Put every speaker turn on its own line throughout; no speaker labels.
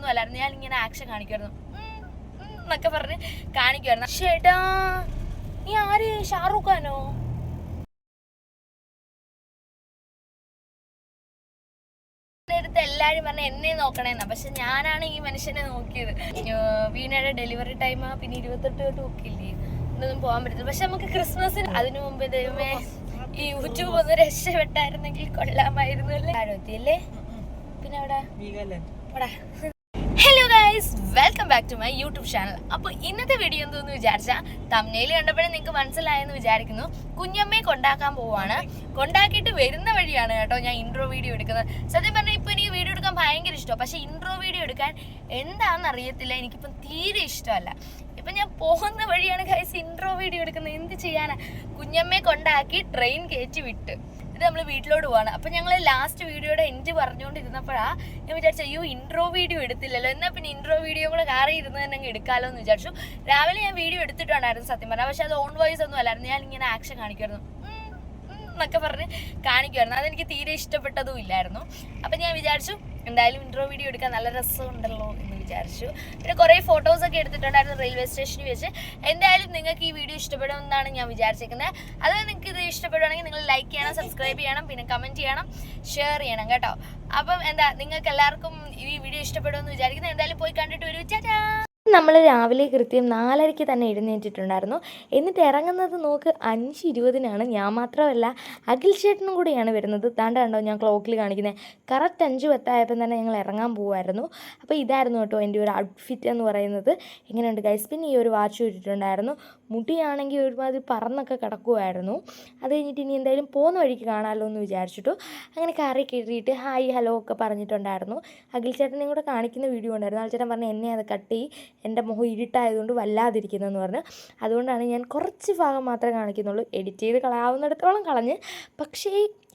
ഒന്നും അല്ലായിരുന്നു. ഞാൻ ഇങ്ങനെ ആക്ഷൻ കാണിക്കുമായിരുന്നു എന്നൊക്കെ പറഞ്ഞ് കാണിക്കുമായിരുന്നു. ചേട്ടാ നീ ആര്? ഷാറൂഖ് ഖാനോ? അടുത്ത് എല്ലാരും പറഞ്ഞ എന്നെ നോക്കണേന്നാ. പക്ഷെ ഞാനാണ് ഈ മനുഷ്യനെ നോക്കിയത്. വീണയുടെ ഡെലിവറി ടൈം പിന്നെ ഇരുപത്തെട്ട് തൊട്ട് നോക്കില്ലേ എന്നൊന്നും പോകാൻ പറ്റില്ല പക്ഷെ നമുക്ക് ക്രിസ്മസിന് അതിനു മുമ്പ് ദൈവമേ ഈ യൂട്യൂബ് ഒന്ന് രക്ഷപ്പെട്ടായിരുന്നെങ്കിൽ കൊള്ളാമായിരുന്നു അല്ലേ? ആരോഗ്യല്ലേ പിന്നെ അവിടെ welcome back to my YouTube channel അപ്പോൾ ഇന്നത്തെ വീഡിയോ എന്തോന്ന് വിചാരിച്ചാൽ തമ്മിൽ കണ്ടപ്പോഴേ നിങ്ങൾക്ക് മനസ്സിലായെന്ന് വിചാരിക്കുന്നു. കുഞ്ഞമ്മയെ കൊണ്ടാക്കാൻ പോവാണ്. കൊണ്ടാക്കിയിട്ട് വരുന്ന വഴിയാണ് കേട്ടോ ഞാൻ ഇൻട്രോ വീഡിയോ എടുക്കുന്നത്. സത്യം പറഞ്ഞാൽ ഇപ്പോൾ എനിക്ക് വീഡിയോ എടുക്കാൻ ഭയങ്കര ഇഷ്ടമാണ് പക്ഷേ ഇൻട്രോ വീഡിയോ എടുക്കാൻ എന്താണെന്ന് അറിയത്തില്ല. എനിക്കിപ്പം തീരെ ഇഷ്ടമല്ല. ഇപ്പം ഞാൻ പോകുന്ന വഴിയാണ് ഗൈസ് ഇൻട്രോ വീഡിയോ എടുക്കുന്നത്. എന്ത് ചെയ്യാനാ? കുഞ്ഞമ്മയെ കൊണ്ടാക്കി ട്രെയിൻ കയറ്റി വിട്ട്. ഇത് നമ്മൾ വീട്ടിലോട്ട് പോവാണ്. അപ്പൊ ഞങ്ങൾ ലാസ്റ്റ് വീഡിയോയുടെ എൻഡ് പറഞ്ഞുകൊണ്ടിരുന്നപ്പോഴാ ഞാൻ വിചാരിച്ചു അയ്യോ ഇൻട്രോ വീഡിയോ എടുത്തില്ലല്ലോ. എന്നാൽ പിന്നെ ഇൻട്രോ വീഡിയോ കൂടെ കാറി ഇരുന്ന് തന്നെ എടുക്കാലോ എന്ന് വിചാരിച്ചു. രാവിലെ ഞാൻ വീഡിയോ എടുത്തിട്ടുണ്ടായിരുന്നു സത്യം പറഞ്ഞാൽ പക്ഷേ അത് ഓൺ വോയിസ് ഒന്നും അല്ലായിരുന്നു. ഞാൻ ഇങ്ങനെ ആക്ഷൻ കാണിക്കുമായിരുന്നു. എന്നൊക്കെ പറഞ്ഞ് കാണിക്കുമായിരുന്നു. അതെനിക്ക് തീരെ ഇഷ്ടപ്പെട്ടതും ഇല്ലായിരുന്നു. അപ്പം ഞാൻ വിചാരിച്ചു എന്തായാലും ഇൻട്രോ വീഡിയോ എടുക്കാൻ നല്ല രസമുണ്ടല്ലോ എന്ന് വിചാരിച്ചു. പിന്നെ കുറേ ഫോട്ടോസ് ഒക്കെ എടുത്തിട്ടുണ്ടായിരുന്നു റെയിൽവേ സ്റ്റേഷനിൽ വെച്ച്. എന്തായാലും നിങ്ങൾക്ക് ഈ വീഡിയോ ഇഷ്ടപ്പെടുമെന്നാണ് ഞാൻ വിചാരിച്ചിരിക്കുന്നത് അത് നിങ്ങൾക്ക് ഇത് ഇഷ്ടപ്പെടുവാണെങ്കിൽ നിങ്ങൾ ലൈക്ക് ചെയ്യണം സബ്സ്ക്രൈബ് ചെയ്യണം പിന്നെ കമന്റ് ചെയ്യണം ഷെയർ ചെയ്യണം കേട്ടോ. അപ്പം എന്താ നിങ്ങൾക്ക് എല്ലാവർക്കും ഈ വീഡിയോ ഇഷ്ടപ്പെടുമെന്ന് വിചാരിക്കുന്നത് എന്തായാലും പോയി കണ്ടിട്ട് വരൂ. ചാറ്റാ നമ്മൾ രാവിലെ കൃത്യം നാലരയ്ക്ക് തന്നെ എഴുന്നേറ്റിട്ടുണ്ടായിരുന്നു. എന്നിട്ട് ഇറങ്ങുന്നത് നോക്ക് അഞ്ച് ഇരുപതിനാണ്. ഞാൻ മാത്രമല്ല അഖിൽ ചേട്ടനും കൂടിയാണ് വരുന്നത്. താണ്ട കണ്ടോ ഞാൻ ക്ലോക്കിൽ കാണിക്കുന്നത് കറക്റ്റ് അഞ്ച് പത്തായപ്പം തന്നെ ഞങ്ങൾ ഇറങ്ങാൻ പോകുമായിരുന്നു അപ്പോൾ ഇതായിരുന്നു കേട്ടോ എന്റെ ഒരു ഔട്ട്ഫിറ്റ് എന്ന് പറയുന്നത്. എങ്ങനെയുണ്ട് ഗൈസ് പിന്നെ ഈ ഒരു വാച്ച് ഇട്ടിട്ടുണ്ടായിരുന്നു. മുടിയാണെങ്കിൽ ഒരുമാതിരി പറന്നൊക്കെ കിടക്കുമായിരുന്നു അത് കഴിഞ്ഞിട്ട് ഇനി എന്തായാലും പോകുന്ന വഴിക്ക് കാണാമല്ലോ എന്ന് വിചാരിച്ചിട്ടു. അങ്ങനെ കറി കയറിയിട്ട് ഹായ് ഹലോ ഒക്കെ പറഞ്ഞിട്ടുണ്ടായിരുന്നു. അഖിൽ ചേട്ടനെയും കൂടെ കാണിക്കുന്ന വീഡിയോ ഉണ്ടായിരുന്നു. അഖിൽ ചേട്ടൻ പറഞ്ഞു എന്നെ അത് കട്ട് ചെയ്യ്. എന്റെ മുഖം ഇരുട്ടായതുകൊണ്ട് വല്ലാതിരിക്കുന്നതെന്ന് പറഞ്ഞ് അതുകൊണ്ടാണ് ഞാൻ കുറച്ച് ഭാഗം മാത്രമേ കാണിക്കുന്നുള്ളൂ. എഡിറ്റ് ചെയ്ത് കളയാവുന്നിടത്തോളം കളഞ്ഞ്. പക്ഷേ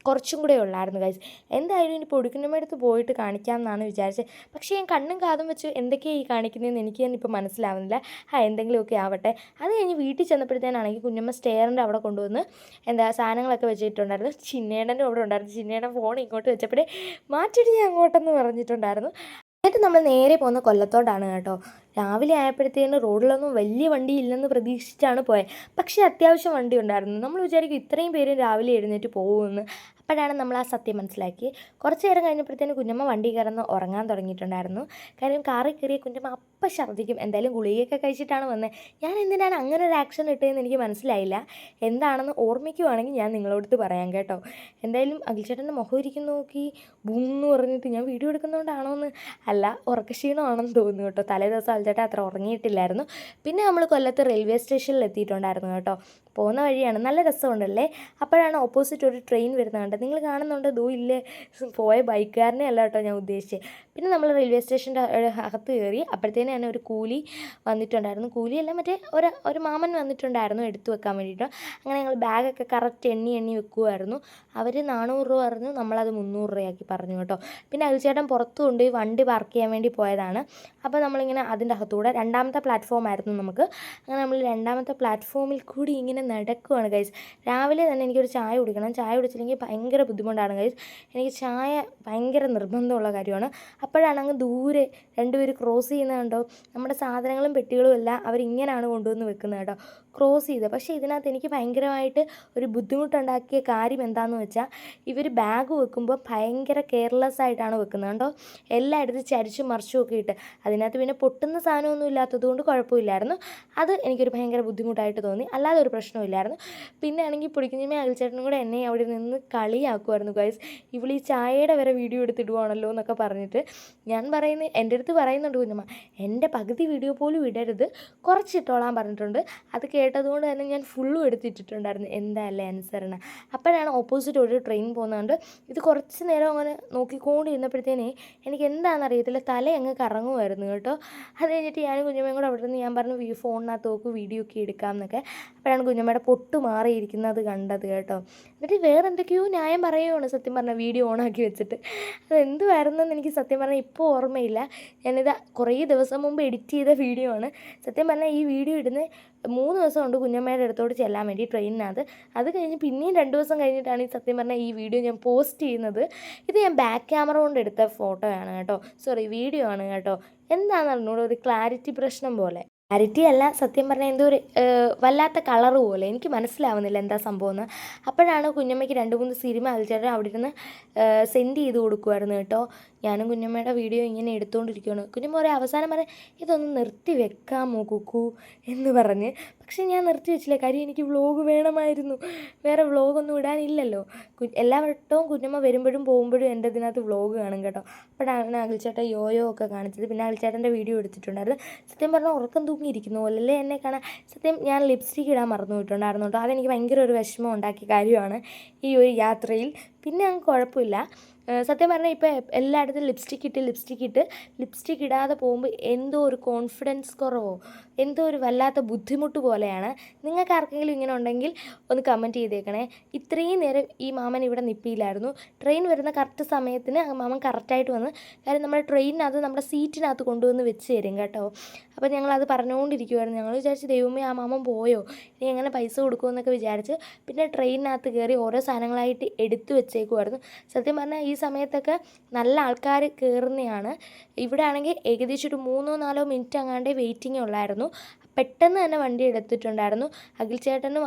കുറച്ചും കൂടെ ഉള്ളായിരുന്നു ഗൈസ് എന്തായാലും ഇനി പൊടിക്കുന്നമ്മടുത്ത് പോയിട്ട് കാണിക്കാം എന്നാണ് വിചാരിച്ചത്. പക്ഷേ ഞാൻ കണ്ണും കാതും വെച്ച് എന്തൊക്കെയാണ് ഈ കാണിക്കുന്നതെന്ന് എനിക്ക് തന്നെ ഇപ്പോൾ മനസ്സിലാവുന്നില്ല. ആ എന്തെങ്കിലുമൊക്കെ ആവട്ടെ. അത് കഴിഞ്ഞ് വീട്ടിൽ ചെന്നപ്പോഴത്തേനാണെങ്കിൽ കുഞ്ഞമ്മ സ്റ്റെയറിന്റെ അവിടെ കൊണ്ടുവന്ന് എന്താ സാധനങ്ങളൊക്കെ വെച്ചിട്ടുണ്ടായിരുന്നു. ചിന്നേടന്റെ അവിടെ ഉണ്ടായിരുന്നു. ചിന്നേടൻ ഫോൺ ഇങ്ങോട്ട് വെച്ചപ്പോഴേ മാറ്റിയിട്ട് ഞാൻ അങ്ങോട്ടെന്ന് പറഞ്ഞിട്ടുണ്ടായിരുന്നു. എന്നിട്ട് നമ്മൾ നേരെ പോകുന്ന കൊല്ലത്തോട്ടാണ് കേട്ടോ. രാവിലെ ആയപ്പോഴത്തേന് റോഡിലൊന്നും വലിയ വണ്ടി ഇല്ലെന്ന് പ്രതീക്ഷിച്ചാണ് പോയത് പക്ഷേ അത്യാവശ്യം വണ്ടി ഉണ്ടായിരുന്നു. നമ്മൾ വിചാരിക്കും ഇത്രയും പേര് രാവിലെ എഴുന്നേറ്റ് പോകുമെന്ന്. അപ്പോഴാണ് നമ്മൾ ആ സത്യം മനസ്സിലാക്കി. കുറച്ച് നേരം കഴിഞ്ഞപ്പോഴത്തേന് കുഞ്ഞമ്മ വണ്ടി കയറുന്ന ഉറങ്ങാൻ തുടങ്ങിയിട്ടുണ്ടായിരുന്നു. കാര്യം കാറിൽ കയറിയ കുഞ്ഞമ്മ അപ്പം ഛർദ്ദിക്കും എന്തായാലും ഗുളികയൊക്കെ കഴിച്ചിട്ടാണ് വന്നത് ഞാൻ എന്തിനാണ് അങ്ങനെ ഒരു ആക്ഷൻ ഇട്ടതെന്ന് എനിക്ക് മനസ്സിലായില്ല. എന്താണെന്ന് ഓർമ്മിക്കുവാണെങ്കിൽ ഞാൻ നിങ്ങളോടുത്ത് പറയാം കേട്ടോ. എന്തായാലും അഖിൽചേട്ടന്റെ മുഖം ഇരിക്കുന്നു നോക്കി ബൂന്ന് പറഞ്ഞിട്ട് ഞാൻ വീഡിയോ എടുക്കുന്നതുകൊണ്ടാണോ എന്ന് അല്ല ഉറക്കക്ഷീണമാണെന്ന് തോന്നുന്നു കേട്ടോ. തലേ ദിവസം അൽച്ചേട്ടൻ അത്ര ഉറങ്ങിയിട്ടില്ലായിരുന്നു. പിന്നെ നമ്മൾ കൊല്ലത്ത് റെയിൽവേ സ്റ്റേഷനിൽ എത്തിയിട്ടുണ്ടായിരുന്നു കേട്ടോ. പോകുന്ന വഴിയാണ്. നല്ല രസമുണ്ടല്ലേ? അപ്പോഴാണ് ഓപ്പോസിറ്റ് ഒരു ട്രെയിൻ വരുന്നത് കണ്ടത് നിങ്ങൾ കാണുന്നുണ്ട് ദൂ ഇല്ലേ പോയ ബൈക്കുകാരനെ അല്ല കേട്ടോ ഞാൻ ഉദ്ദേശിച്ചത് പിന്നെ നമ്മൾ റെയിൽവേ സ്റ്റേഷന്റെ അകത്ത് കയറി അപ്പോഴത്തേനും തന്നെ ഒരു കൂലി വന്നിട്ടുണ്ടായിരുന്നു. കൂലിയല്ല മറ്റേ ഒരു ഒരു മാമൻ വന്നിട്ടുണ്ടായിരുന്നു എടുത്തു വെക്കാൻ വേണ്ടിയിട്ട്. അങ്ങനെ ഞങ്ങൾ ബാഗൊക്കെ കറക്റ്റ് എണ്ണി എണ്ണി വെക്കുമായിരുന്നു അവർ നാനൂറ് രൂപ പറഞ്ഞു നമ്മളത് മുന്നൂറ് രൂപയാക്കി പറഞ്ഞു കേട്ടോ. പിന്നെ അഖിൽ ചേട്ടൻ പുറത്തു കൊണ്ടുപോയി വണ്ടി പാർക്ക് ചെയ്യാൻ വേണ്ടി പോയതാണ്. അപ്പോൾ നമ്മളിങ്ങനെ അതിന്റെ അകത്തൂടെ രണ്ടാമത്തെ പ്ലാറ്റ്ഫോം ആയിരുന്നു നമുക്ക്. അങ്ങനെ നമ്മൾ രണ്ടാമത്തെ പ്ലാറ്റ്ഫോമിൽ കൂടി ഇങ്ങനെ നടക്കുവാണ് ഗൈസ് രാവിലെ തന്നെ എനിക്കൊരു ചായ കുടിക്കണം. ചായ കുടിച്ചില്ലെങ്കിൽ ഭയങ്കര ബുദ്ധിമുട്ടാണ്. ഗൈസ് എനിക്ക് ചായ ഭയങ്കര നിർബന്ധമുള്ള കാര്യമാണ്. അപ്പോഴാണ് അങ്ങ് ദൂരെ രണ്ടുപേർ ക്രോസ് ചെയ്യുന്നത് കണ്ടോ? നമ്മുടെ സാധനങ്ങളും പെട്ടികളും എല്ലാം അവരിങ്ങനെയാണ് കൊണ്ടുവന്ന് വെക്കുന്നത് കേട്ടോ. ക്രോസ് ചെയ്ത് പക്ഷേ ഇതിനകത്ത് എനിക്ക് ഭയങ്കരമായിട്ട് ഒരു ബുദ്ധിമുട്ടുണ്ടാക്കിയ കാര്യം എന്താണെന്ന് വെച്ചാൽ ഇവർ ബാഗ് വെക്കുമ്പോൾ ഭയങ്കര കെയർലെസ് ആയിട്ടാണ് വെക്കുന്നത്. കേട്ടോ എല്ലായിടത്തും ചരിച്ചും മറിച്ചും ഒക്കെ ഇട്ട്. അതിനകത്ത് പിന്നെ പൊട്ടുന്ന സാധനമൊന്നും ഇല്ലാത്തത് കൊണ്ട് കുഴപ്പമില്ലായിരുന്നു. അത് എനിക്കൊരു ഭയങ്കര ബുദ്ധിമുട്ടായിട്ട് തോന്നി. അല്ലാതെ ഒരു പ്രശ്നമില്ലായിരുന്നു പിന്നെ ആണെങ്കിൽ പൊടിക്കുഞ്ഞമ്മ അയൽച്ചേട്ടനും കൂടെ എന്നെ അവിടെ നിന്ന് കളിയാക്കുമായിരുന്നു ഗൈസ് ഇവൾ ഈ ചായയുടെ വരെ വീഡിയോ എടുത്തിടുവാണല്ലോ എന്നൊക്കെ പറഞ്ഞിട്ട് ഞാൻ പറയുന്ന എന്റെ അടുത്ത് പറയുന്നുണ്ട് കുഞ്ഞമ്മ എന്റെ പകുതി വീഡിയോ പോലും ഇടരുത്. കുറച്ചിട്ടോളാൻ പറഞ്ഞിട്ടുണ്ട്. അത് കേട്ടതുകൊണ്ട് തന്നെ ഞാൻ ഫുള്ളും എടുത്തിട്ടിട്ടുണ്ടായിരുന്നു എന്തായാലും ആൻസറിന് അപ്പോഴാണ് ഓപ്പോസിറ്റ് ഒരു ട്രെയിൻ പോകുന്നതുകൊണ്ട് ഇത് കുറച്ച് നേരം അങ്ങനെ നോക്കിക്കൊണ്ടിരുന്നപ്പോഴത്തേനെ എനിക്ക് എന്താണെന്ന് അറിയത്തില്ല. തല അങ്ങ് കറങ്ങുമായിരുന്നു കേട്ടോ. അത് കഴിഞ്ഞിട്ട് ഞാൻ കുഞ്ഞമ്മയും കൂടെ അവിടെ നിന്ന് ഞാൻ പറഞ്ഞു ഈ ഫോണിനകത്ത് നോക്ക് വീഡിയോ ഒക്കെ എടുക്കാം എന്നൊക്കെ അപ്പോഴാണ് കുഞ്ഞമ്മ കുഞ്ഞമ്മയുടെ പൊട്ട് മാറിയിരിക്കുന്നത് കണ്ടത് കേട്ടോ. എന്നിട്ട് വേറെ എന്തൊക്കെയോ ന്യായം പറയുകയാണ് സത്യം പറഞ്ഞാൽ വീഡിയോ ഓണാക്കി വെച്ചിട്ട്. അത് എന്തുവായിരുന്നെന്ന് എനിക്ക് സത്യം പറഞ്ഞാൽ ഇപ്പോൾ ഓർമ്മയില്ല. ഞാനിത് കുറേ ദിവസം മുമ്പ് എഡിറ്റ് ചെയ്ത വീഡിയോ ആണ്. സത്യം പറഞ്ഞാൽ ഈ വീഡിയോ ഇടുന്ന മൂന്ന് ദിവസം കൊണ്ട് കുഞ്ഞമ്മയുടെ അടുത്തോട്ട് ചെല്ലാൻ വേണ്ടി ട്രെയിനിനകത്ത്. അത് കഴിഞ്ഞ് പിന്നെയും രണ്ട് ദിവസം കഴിഞ്ഞിട്ടാണ് ഈ സത്യം പറഞ്ഞാൽ ഈ വീഡിയോ ഞാൻ പോസ്റ്റ് ചെയ്യുന്നത്. ഇത് ഞാൻ ബാക്ക് ക്യാമറ കൊണ്ട് എടുത്ത ഫോട്ടോയാണ് കേട്ടോ. സോറി വീഡിയോ ആണ് കേട്ടോ. എന്താണെന്ന് അറിഞ്ഞൂടെ ഒരു ക്ലാരിറ്റി പ്രശ്നം പോലെ. ക്ലാരിറ്റി അല്ല സത്യം പറഞ്ഞാൽ എന്തോ ഒരു വല്ലാത്ത കളർ പോലെ. എനിക്ക് മനസ്സിലാവുന്നില്ല എന്താ സംഭവം എന്ന് അപ്പോഴാണ് കുഞ്ഞമ്മയ്ക്ക് രണ്ട് മൂന്ന് സിനിമ കളിച്ചിട്ട് അവിടെ ഇരുന്ന് സെൻഡ് ചെയ്ത് കൊടുക്കുമായിരുന്നു കേട്ടോ. ഞാനും കുഞ്ഞമ്മയുടെ വീഡിയോ ഇങ്ങനെ എടുത്തുകൊണ്ടിരിക്കുകയാണ് കുഞ്ഞമ്മ ഒരു അവസാനം വരെ ഇതൊന്ന് നിർത്തി വെക്കാമോ കുക്കു? എന്ന് പറഞ്ഞ്. പക്ഷേ ഞാൻ നിർത്തി വെച്ചില്ല. കാര്യം എനിക്ക് വ്ളോഗ് വേണമായിരുന്നു. വേറെ വ്ളോഗൊന്നും ഇടാനില്ലല്ലോ. എല്ലാ വട്ടവും കുഞ്ഞമ്മ വരുമ്പോഴും പോകുമ്പോഴും എന്റെ ഇതിനകത്ത് വ്ളോഗ് കാണും കേട്ടോ. അപ്പോഴാണ് അഖിൽച്ചേട്ടൻ യോയോ ഒക്കെ കാണിച്ചത്. പിന്നെ അഖിൽച്ചേട്ടന്റെ വീഡിയോ എടുത്തിട്ടുണ്ടായിരുന്നു. സത്യം പറഞ്ഞാൽ ഉറക്കം തൂങ്ങിയിരിക്കുന്നു പോലല്ലേ എന്നെ കാണാൻ. സത്യം ഞാൻ ലിപ്സ്റ്റിക്ക് ഇടാൻ മറന്നു പോയിട്ടുണ്ടായിരുന്നു കേട്ടോ. അതെനിക്ക് ഭയങ്കര ഒരു വിഷമം ഉണ്ടാക്കിയ കാര്യമാണ് ഈ ഒരു യാത്രയിൽ. പിന്നെ അങ്ങ് കുഴപ്പമില്ല. സത്യം പറഞ്ഞാൽ ഇപ്പോൾ എല്ലായിടത്തും ലിപ്സ്റ്റിക്ക് ഇട്ട് ലിപ്സ്റ്റിക്ക് ഇട്ട് ലിപ്സ്റ്റിക്ക് ഇടാതെ പോകുമ്പോൾ എന്തോ ഒരു കോൺഫിഡൻസ് കുറവോ? എന്തോ ഒരു വല്ലാത്ത ബുദ്ധിമുട്ട് പോലെയാണ്. നിങ്ങൾക്ക് ആർക്കെങ്കിലും ഇങ്ങനെ ഉണ്ടെങ്കിൽ ഒന്ന് കമന്റ് ചെയ്തേക്കണേ. ഇത്രയും നേരം ഈ മാമൻ ഇവിടെ നിൽപ്പിയില്ലായിരുന്നു ട്രെയിൻ വരുന്ന കറക്റ്റ് സമയത്തിന് മാമൻ കറക്റ്റായിട്ട് വന്ന് കാര്യം നമ്മുടെ ട്രെയിനിനകത്ത് നമ്മുടെ സീറ്റിനകത്ത് കൊണ്ടുവന്ന് വെച്ച് തരും കേട്ടോ. അപ്പോൾ ഞങ്ങളത് പറഞ്ഞുകൊണ്ടിരിക്കുമായിരുന്നു ഞങ്ങൾ വിചാരിച്ച് ദൈവമേ ആ മാമൻ പോയോ? ഇനി എങ്ങനെ പൈസ കൊടുക്കുമെന്നൊക്കെ വിചാരിച്ച് പിന്നെ ട്രെയിനിനകത്ത് കയറി ഓരോ സാധനങ്ങളായിട്ട് എടുത്തു വെച്ചേക്കുമായിരുന്നു സത്യം പറഞ്ഞാൽ ഈ സമയത്തൊക്കെ നല്ല ആൾക്കാർ കയറുന്നതാണ് ഇവിടെ ആണെങ്കിൽ ഏകദേശം ഒരു മൂന്നോ നാലോ മിനിറ്റ് അങ്ങാണ്ടേ വെയിറ്റിംഗ് ഉള്ളായിരുന്നു. ど പെട്ടെന്ന് തന്നെ വണ്ടി എടുത്തിട്ടുണ്ടായിരുന്നു. അഖിൽ ചേട്ടനും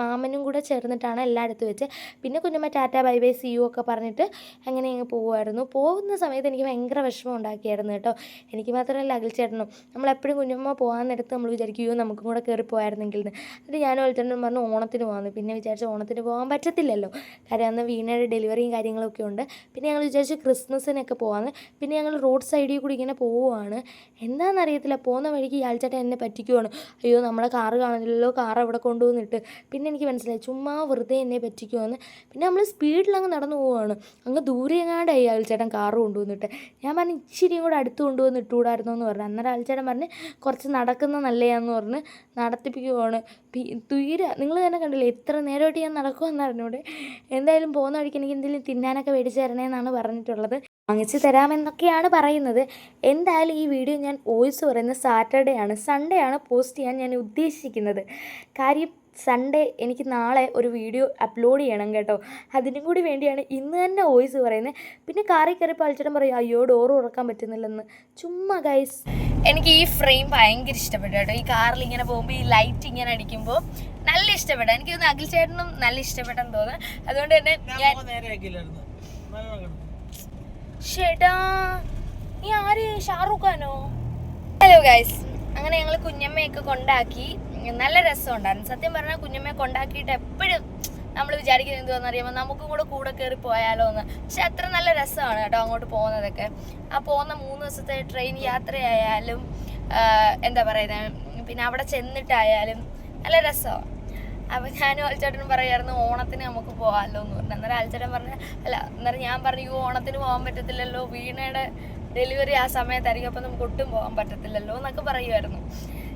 മാമനും കൂടെ ചേർന്നിട്ടാണ് എല്ലായിടത്തും വെച്ച്. പിന്നെ കുഞ്ഞമ്മ tata bye bye see you ഒക്കെ പറഞ്ഞിട്ട് അങ്ങനെ അങ്ങ് പോകുമായിരുന്നു പോകുന്ന സമയത്ത് എനിക്ക് ഭയങ്കര വിഷമം ഉണ്ടാക്കിയായിരുന്നു കേട്ടോ. എനിക്ക് മാത്രമല്ല അഖിൽ ചേട്ടനും. നമ്മളെപ്പോഴും കുഞ്ഞമ്മ പോകാൻ നേരത്ത് നമ്മൾ വിചാരിക്കുമോ "അയ്യോ നമുക്കും കൂടെ കയറി പോയായിരുന്നെങ്കിൽ അത് ഞാനും അഖിൽച്ചേട്ടനും പറഞ്ഞു ഓണത്തിന് പോകാമെന്ന് പിന്നെ വിചാരിച്ചു ഓണത്തിന് പോകാൻ പറ്റത്തില്ലല്ലോ. കാര്യം അന്ന് വീണയുടെ ഡെലിവറിയും കാര്യങ്ങളൊക്കെ ഉണ്ട്. പിന്നെ ഞങ്ങൾ വിചാരിച്ചു ക്രിസ്മസിനൊക്കെ പോകാമെന്ന് പിന്നെ ഞങ്ങൾ റോഡ് സൈഡിൽ കൂടി ഇങ്ങനെ പോവുകയാണ് എന്താണെന്നറിയത്തില്ല പോകുന്ന വഴിക്ക് ഇയാൾ ചേട്ടൻ എന്നെ പറ്റിക്കുവാണ്. അയ്യോ നമ്മളെ കാറ് കാണില്ലല്ലോ കാർ അവിടെ കൊണ്ടുവന്നിട്ട്. പിന്നെ എനിക്ക് മനസ്സിലായി ചുമ്മാ വെറുതെ എന്നെ പറ്റിക്കുമെന്ന് പിന്നെ നമ്മൾ സ്പീഡിൽ അങ്ങ് നടന്നു പോവുകയാണ് അങ്ങ് ദൂരെ എങ്ങാണ്ടായി അയൽച്ചേട്ടൻ കാറ് കൊണ്ടുവന്നിട്ട്. ഞാൻ പറഞ്ഞു ഇച്ചിരിയും കൂടെ അടുത്ത് കൊണ്ടുവന്ന് ഇട്ടുകൂടായിരുന്നു? എന്ന് പറഞ്ഞു. അന്നേരം അയൽച്ചേട്ടൻ പറഞ്ഞ് കുറച്ച് നടക്കുന്ന നല്ലതാന്ന് പറഞ്ഞ് നടത്തിപ്പിക്കുവാണ്. തീരെ നിങ്ങൾ തന്നെ കണ്ടില്ലേ എത്ര നേരമായിട്ട് ഞാൻ നടക്കുമെന്ന് അറിഞ്ഞൂടെ? എന്തായാലും പോകുന്ന വഴിക്ക് എനിക്ക് എന്തെങ്കിലും തിന്നാനൊക്കെ മേടിച്ച് തരണേന്നാണ് പറഞ്ഞിട്ടുള്ളത്. വാങ്ങിച്ച് തരാമെന്നൊക്കെയാണ് പറയുന്നത്. എന്തായാലും ഈ വീഡിയോ ഞാൻ വോയിസ് പറയുന്നത് സാറ്റർഡേ ആണ്. സൺഡേ ആണ് പോസ്റ്റ് ചെയ്യാൻ ഞാൻ ഉദ്ദേശിക്കുന്നത്. കാര്യം സൺഡേ എനിക്ക് നാളെ ഒരു വീഡിയോ അപ്ലോഡ് ചെയ്യണം കേട്ടോ. അതിനും കൂടി വേണ്ടിയാണ് ഇന്ന് തന്നെ വോയിസ് പറയുന്നത്. പിന്നെ കാറി കയറി പളിച്ചിടം പറയും അയ്യോ ഡോർ ഉറക്കാൻ പറ്റുന്നില്ലെന്ന്. ചുമ്മാ ഗൈസ് എനിക്ക് ഈ ഫ്രെയിം ഭയങ്കര ഇഷ്ടപ്പെട്ടു കേട്ടോ. ഈ കാറിൽ ഇങ്ങനെ പോകുമ്പോൾ ഈ ലൈറ്റ് ഇങ്ങനെ അടിക്കുമ്പോൾ നല്ല ഇഷ്ടപ്പെട്ടു എനിക്ക് തോന്നുന്നു അഖിൽ ചേട്ടനും നല്ല ഇഷ്ടപ്പെട്ടെന്ന് തോന്നുന്നു. അതുകൊണ്ട് തന്നെ ഞാൻ ചേട്ടാ നീ ആര്? ഷാറൂഖ് ഹലോ ഗൈസ് അങ്ങനെ ഞങ്ങൾ കുഞ്ഞമ്മയൊക്കെ കൊണ്ടാക്കി. നല്ല രസമുണ്ടായിരുന്നു. സത്യം പറഞ്ഞാൽ കുഞ്ഞമ്മയെ കൊണ്ടാക്കിയിട്ട് എപ്പോഴും നമ്മൾ വിചാരിക്കുന്നത് എന്തുവാന്ന് അറിയുമ്പോൾ നമുക്കും കൂടെ കൂടെ കയറി പോയാലോ എന്ന് പക്ഷെ അത്ര നല്ല രസമാണ് കേട്ടോ അങ്ങോട്ട് പോകുന്നതൊക്കെ. ആ പോകുന്ന മൂന്ന് ദിവസത്തെ ട്രെയിൻ യാത്രയായാലും എന്താ പറയുന്നത് പിന്നെ അവിടെ ചെന്നിട്ടായാലും നല്ല രസമാണ് അപ്പൊ ഞാനും അൽച്ചേട്ടനും പറയായിരുന്നു ഓണത്തിന് നമുക്ക് പോകാമല്ലോ എന്ന് പറഞ്ഞു. അന്നേരം അൽച്ചേട്ടൻ പറഞ്ഞ അല്ല അന്നേരം ഞാൻ പറഞ്ഞു "ഈ ഓണത്തിന് പോകാൻ പറ്റത്തില്ലല്ലോ വീണയുടെ ഡെലിവറി ആ സമയത്തായിരിക്കും അപ്പം നമുക്ക് ഒട്ടും പോകാൻ പറ്റത്തില്ലല്ലോ എന്നൊക്കെ പറയുമായിരുന്നു.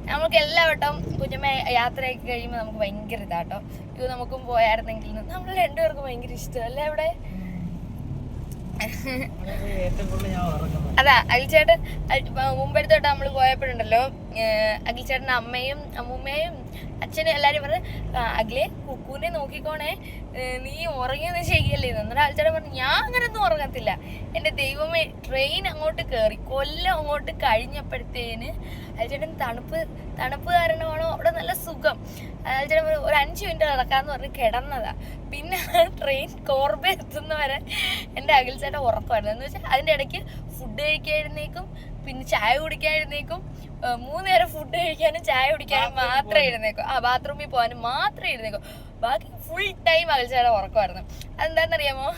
നമുക്ക് എല്ലാ വട്ടം കുഞ്ഞമ്മ യാത്രയൊക്കെ കഴിയുമ്പോൾ നമുക്ക് ഭയങ്കര ഇതാട്ടോ. ഇത് നമുക്കും പോയായിരുന്നെങ്കിൽ നമ്മൾ രണ്ടുപേർക്കും ഭയങ്കര ഇഷ്ടം അല്ലേ അവിടെ അതാ അഖിൽച്ചേട്ടൻ മുമ്പെടുത്തോട്ട് നമ്മൾ പോയപ്പോഴുണ്ടല്ലോ അഖിൽച്ചേട്ടന്റെ അമ്മയും അമ്മൂമ്മയും അച്ഛനും എല്ലാവരും പറഞ്ഞു അഖിലെ കുക്കുവിനെ നോക്കിക്കോണേ. നീ ഉറങ്ങിയെന്ന് ശരിയല്ലേ? എന്നിട്ട് അന്നേരം പറഞ്ഞു ഞാൻ അങ്ങനെ ഒന്നും ഉറങ്ങത്തില്ല. എന്റെ ദൈവമേ ട്രെയിൻ അങ്ങോട്ട് കയറി കൊല്ലം അങ്ങോട്ട് കഴിഞ്ഞപ്പോഴത്തേന് അഖിൽച്ചേട്ടൻ തണുപ്പ് തണുപ്പ് കാരണമാണോ? അവിടെ നല്ല സുഖം. അഖിൽച്ചേട്ടൻ ഒരു അഞ്ച് മിനിറ്റ് നടക്കാന്ന് പറഞ്ഞ് കിടന്നതാ. പിന്നെ ട്രെയിൻ കോർബ എത്തുന്നവരെ എന്റെ അഖിൽച്ചേട്ടൻ ഉറക്കമായിരുന്നു. എന്ന് വെച്ചാൽ അതിന്റെ ഇടയ്ക്ക് ഫുഡ് കഴിക്കാതിരുന്നേക്കും പിന്നെ ചായ കുടിക്കാതിരുന്നേക്കും ഏഹ് മൂന്ന് നേരം ഫുഡ് കഴിക്കാനും ചായ കുടിക്കാനും മാത്രമേ ഇരുന്നേക്കും. ആ ബാത്റൂമിൽ പോകാനും മാത്രമേ ഇരുന്നേക്കും. ബാക്കി ഫുൾ ടൈം അകൽച്ചേടെ ഉറക്കമായിരുന്നു. അതെന്താണെന്നറിയാമോ?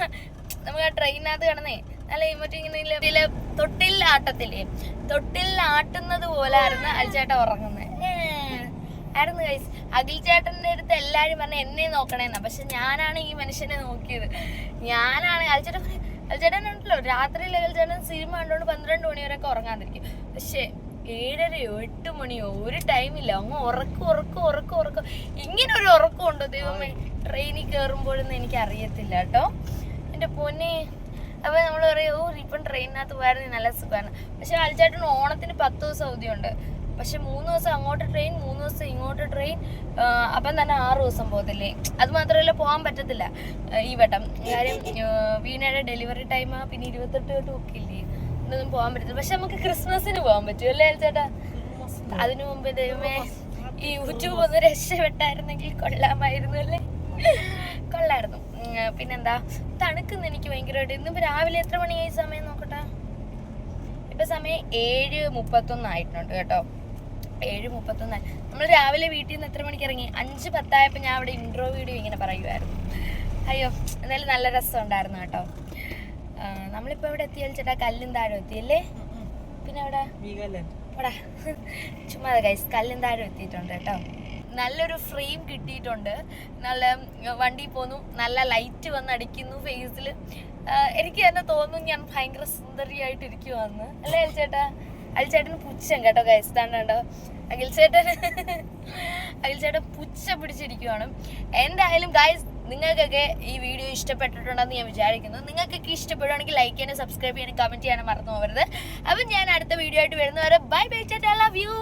നമുക്ക് ആ ട്രെയിനകത്ത് കിടന്നേ നല്ല മറ്റേ ഇങ്ങനെ ഇതിലെ തൊട്ടിൽ ആട്ടത്തില്ലേ തൊട്ടിൽ ആട്ടുന്നത് പോലെ ആയിരുന്നു അൽച്ചേട്ട ഉറങ്ങുന്നത് ആയിരുന്നു ഗൈസ് അഖിൽ ചേട്ടന്റെ അടുത്ത് എല്ലാവരും പറഞ്ഞ എന്നെ നോക്കണേന്നാ. പക്ഷെ ഞാനാണ് ഈ മനുഷ്യനെ നോക്കിയത്. ഞാനാണ് അൽച്ചേട്ടൻ അൽച്ചേട്ടൻ ഉണ്ടല്ലോ. രാത്രിയിൽ അൽച്ചേട്ടൻ സിനിമ കണ്ടുകൊണ്ട് പന്ത്രണ്ട് മണി വരെയൊക്കെ ഉറങ്ങാതിരിക്കും പക്ഷേ ഏഴരയോ എട്ട് മണിയോ ഒരു ടൈമില്ല അങ്ങ് ഉറക്കം ഉറക്കം ഉറക്കം ഉറക്കം. ഇങ്ങനെ ഒരു ഉറക്കം ഉണ്ടോ ദൈവമേ. ട്രെയിനിൽ കയറുമ്പോഴൊന്നും എനിക്ക് അറിയത്തില്ല കേട്ടോ. എന്റെ പൊന്നെ. അപ്പൊ നമ്മൾ പറയും ഓ ഇപ്പം ട്രെയിനിനകത്ത് പോയായിരുന്നു നല്ല സുഖമാണ് പക്ഷെ അൽച്ചേട്ടന് ഓണത്തിന് പത്ത് ദിവസം അവധിയുണ്ട്. പക്ഷെ മൂന്ന് ദിവസം അങ്ങോട്ട് ട്രെയിൻ മൂന്ന് ദിവസം ഇങ്ങോട്ട് ട്രെയിൻ അപ്പം തന്നെ ആറ് ദിവസം പോകത്തില്ലേ? അത് മാത്രമല്ല പോകാൻ പറ്റത്തില്ല. ഈ വട്ടം. കാര്യം വീണയുടെ ഡെലിവറി ടൈം പിന്നെ ഇരുപത്തെട്ട് തൊട്ട് ബുക്കില്ലേ ഒന്നും പോകാൻ പറ്റത്തില്ല. പക്ഷെ നമുക്ക് ക്രിസ്മസിന് പോകാൻ പറ്റും അല്ലേ ചേട്ടാ? അതിനു മുമ്പ് ദൈവമേ ഈ യൂട്യൂബ് ഒന്ന് രക്ഷപ്പെട്ടായിരുന്നെങ്കിൽ കൊള്ളാമായിരുന്നു അല്ലേ? കൊള്ളായിരുന്നു. പിന്നെന്താ? തണുക്കുന്ന എനിക്ക് ഭയങ്കരമായിട്ട്. ഇന്നിപ്പോ രാവിലെ എത്ര മണിയായി സമയം നോക്കട്ടെ? ഇപ്പൊ സമയം ഏഴ് മുപ്പത്തൊന്ന് ആയിട്ടുണ്ട് കേട്ടോ. ഏഴ് മുപ്പത്തൊന്ന് നമ്മൾ രാവിലെ വീട്ടിൽ നിന്ന് എത്ര മണിക്ക് ഇറങ്ങി? അഞ്ച് പത്തായപ്പോൾ ഞാൻ അവിടെ ഇൻട്രോ വീഡിയോ ഇങ്ങനെ പറയുമായിരുന്നു അയ്യോ എന്തായാലും നല്ല രസം ഉണ്ടായിരുന്നു കേട്ടോ. നമ്മളിപ്പോ ഇവിടെ എത്തിയാൽ ചേട്ടാ കല്ലും താഴെ എത്തിയല്ലേ? പിന്നെ അവിടെ ചുമ്മാ ഗൈസ് കല്ലും താഴെ എത്തിയിട്ടുണ്ട് കേട്ടോ. നല്ലൊരു ഫ്രെയിം കിട്ടിയിട്ടുണ്ട്. നല്ല വണ്ടി പോന്നു. നല്ല ലൈറ്റ് വന്ന് അടിക്കുന്നു ഫേസിൽ എനിക്ക് തന്നെ തോന്നുന്നു ഞാൻ ഭയങ്കര സുന്ദരിയായിട്ട് ഇരിക്കുവാന്ന്. അല്ലേ അൽച്ചേട്ടാ അൽച്ചേട്ടന് പുച്ഛം കേട്ടോ ഗൈസ് താണ്ടോ അഖിൽ ചേട്ടൻ അഖിൽ ചേട്ടൻ പുച്ഛ പിടിച്ചിരിക്കുവാണ്. എന്തായാലും ഗൈസ് നിങ്ങൾക്കൊക്കെ ഈ വീഡിയോ ഇഷ്ടപ്പെട്ടിട്ടുണ്ടെന്ന് ഞാൻ വിചാരിക്കുന്നു. നിങ്ങൾക്കൊക്കെ ഇഷ്ടപ്പെടുവാണെങ്കിൽ ലൈക്ക് ചെയ്യാനും സബ്സ്ക്രൈബ് ചെയ്യാനും കമന്റ് ചെയ്യാനും മറന്നു പോകരുത്. അപ്പം ഞാൻ അടുത്ത വീഡിയോ ആയിട്ട് വരുന്നവരെ ബൈ ബൈ ചേട്ടാ ലവ് യു